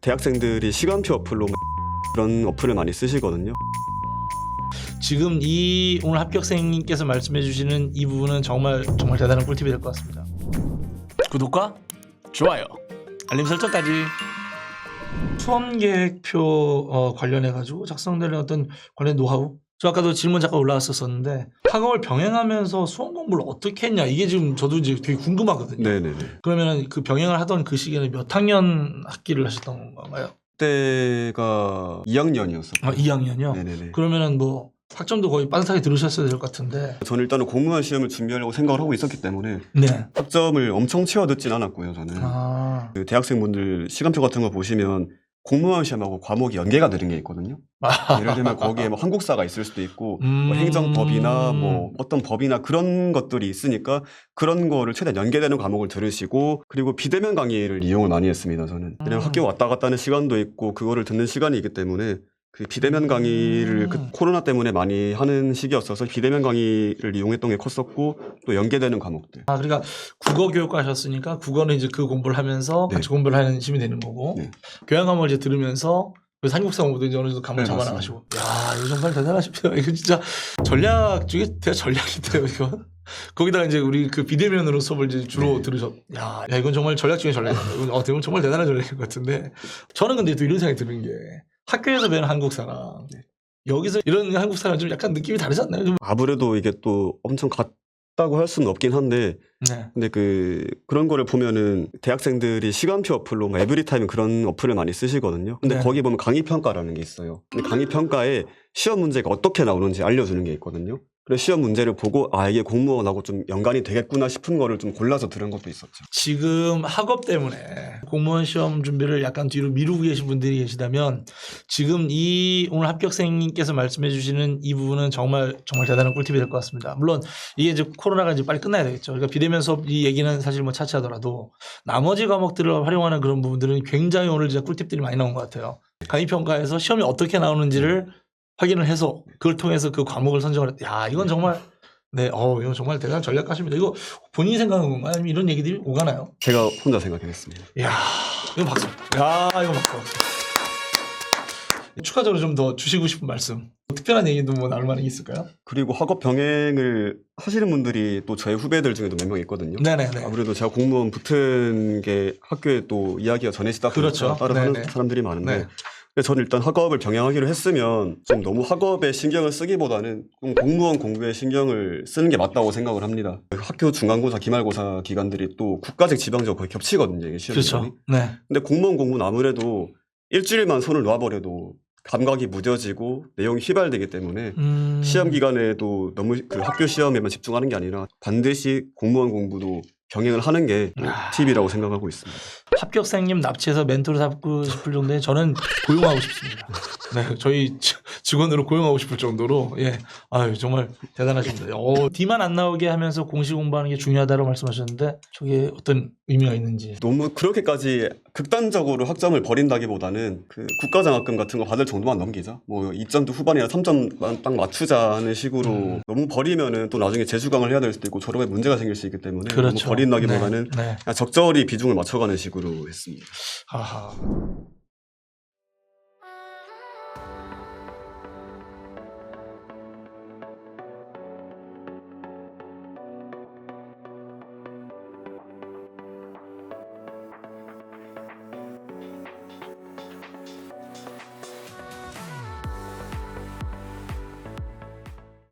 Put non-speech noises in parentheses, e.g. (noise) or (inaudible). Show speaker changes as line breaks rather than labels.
대학생들이 시간표 어플로 그런 어플을 많이 쓰시거든요.
지금 이 오늘 합격생님께서 말씀해 주시는 이 부분은 정말 정말 대단한 꿀팁이 될 것 같습니다. 구독과 좋아요, 알림 설정까지. 수험 계획표 어, 관련해 가지고 작성되는 어떤 관련 노하우. 저 아까도 질문 잠깐 올라왔었었는데 학업을 병행하면서 수험 공부를 어떻게 했냐 이게 지금 저도 이제 되게 궁금하거든요.
네네네.
그러면 그 병행을 하던 그 시기에는 몇 학년 학기를 하셨던 건가요?
그때가 2학년이었어요.
아, 2학년이요.
네네네.
그러면은 뭐 학점도 거의 빠듯하게 들으셨어야 될 것 같은데.
저는 일단은 공무원 시험을 준비하려고 생각을 하고 있었기 때문에
네.
학점을 엄청 채워 듣진 않았고요. 저는
아.
그 대학생분들 시간표 같은 거 보시면 공무원 시험하고 과목이 연계가 되는 게 있거든요. (laughs) 예를 들면 거기에 뭐 한국사가 있을 수도 있고 뭐
음.
행정법이나 뭐 어떤 법이나 그런 것들이 있으니까 그런 거를 최대한 연계되는 과목을 들으시고 그리고 비대면 강의를 이용을 많이 했습니다. 저는 그냥
음.
학교 왔다 갔다 하는 시간도 있고 그거를 듣는 시간이 있기 때문에 그 비대면 강의를 그
음.
코로나 때문에 많이 하는 시기였어서 비대면 강의를 이용했던 게 컸었고 또 연계되는 과목들.
아, 그러니까 국어 교육과 하셨으니까 국어는 이제 그 공부를 하면서
네.
같이 공부를 하는 힘이 되는 거고
네.
교양 과목을 이제 들으면서 그 한국사 공부도 이제 어느 정도 감을
네,
잡아나가시고 야 이거 정말 대단하십니다 (laughs) 이거 진짜 전략 중에 대한 전략인데요 이거 (laughs) 거기다가 이제 우리 그 비대면으로 수업을 이제 주로
네.
들으셨 야, 야 이건 정말 전략 중에 전략이다 이건 어떻게 보면 정말 대단한 전략인 것 같은데 저는 근데 또 이런 생각이 드는 게 학교에서 배우는 한국사랑
네.
여기서 이런 한국사랑 좀 약간 느낌이 다르지 않나요? 좀
아무래도 이게 또 엄청 같다고 할 수는 없긴 한데
네.
근데 그 그런 거를 보면은 대학생들이 시간표 어플로 뭐 에브리타임 그런 어플을 많이 쓰시거든요. 근데
네.
거기 보면 강의 평가라는 게 있어요. 근데 강의 평가에 시험 문제가 어떻게 나오는지 알려주는 게 있거든요. 시험 문제를 보고 아 이게 공무원하고 좀 연관이 되겠구나 싶은 거를 좀 골라서 들은 것도 있었죠.
지금 학업 때문에 공무원 시험 준비를 약간 뒤로 미루고 계신 분들이 계시다면 지금 이 오늘 합격생님께서 말씀해 주시는 이 부분은 정말 정말 대단한 꿀팁이 될 것 같습니다. 물론 이게 이제 코로나가 이제 빨리 끝나야 되겠죠. 그러니까 비대면 수업 이 얘기는 사실 뭐 차치하더라도 나머지 과목들을 활용하는 그런 부분들은 굉장히 오늘 진짜 꿀팁들이 많이 나온 것 같아요. 강의 평가에서 시험이 어떻게 나오는지를 확인을 해서 그걸 통해서 그 과목을 선정을 했. 야 이건 정말 네, 어, 이건 정말 대단한 전략가십니다. 이거 본인이 생각한 건가요? 아니면 이런 얘기들이 오가나요?
제가 혼자 생각해냈습니다.
이야, 이거 박수. 야, 이거 박수. 추가적으로 좀 더 주시고 싶은 말씀. 특별한 얘기도 뭐 나눌 만한 게 있을까요?
그리고 학업 병행을 하시는 분들이 또 저의 후배들 중에도 몇 명 있거든요.
네네네.
아무래도 제가 공무원 붙은 게 학교에 또 이야기가 전해지다 보니까
그렇죠.
따라 하는
네네.
사람들이 많은데
네.
근데 저는 일단 학업을 병행하기로 했으면 좀 너무 학업에 신경을 쓰기보다는 좀 공무원 공부에 신경을 쓰는 게 맞다고 생각을 합니다. 학교 중간고사, 기말고사 기간들이 또 국가직, 지방직 거의 겹치거든요. 이게 시험 기간이.
그렇죠. 네.
근데 공무원 공부는 아무래도 일주일만 손을 놔버려도 감각이 무뎌지고 내용이 휘발되기 때문에
음...
시험 기간에도 너무 그 학교 시험에만 집중하는 게 아니라 반드시 공무원 공부도 병행을 하는 게
아.
팁이라고 생각하고 있습니다.
합격생님 납치해서 멘토로 삼고 싶을 정도에 저는 고용하고 싶습니다. 네, 저희 지- 직원으로 고용하고 싶을 정도로 예, 아유 정말 대단하십니다. 어, D만 안 나오게 하면서 공시 공부하는 게 중요하다고 말씀하셨는데 저게 어떤 의미가 있는지.
너무 그렇게까지 극단적으로 학점을 버린다기보다는 그 국가장학금 같은 거 받을 정도만 넘기자. 뭐 2점도 후반이나 3점만 딱 맞추자 하는 식으로
음.
너무 버리면은 또 나중에 재수강을 해야 될 수도 있고 졸업에 문제가 생길 수 있기 때문에
그렇죠.
너무 버린다기보다는
네, 네.
적절히 비중을 맞춰가는 식으로 했습니다.
하하.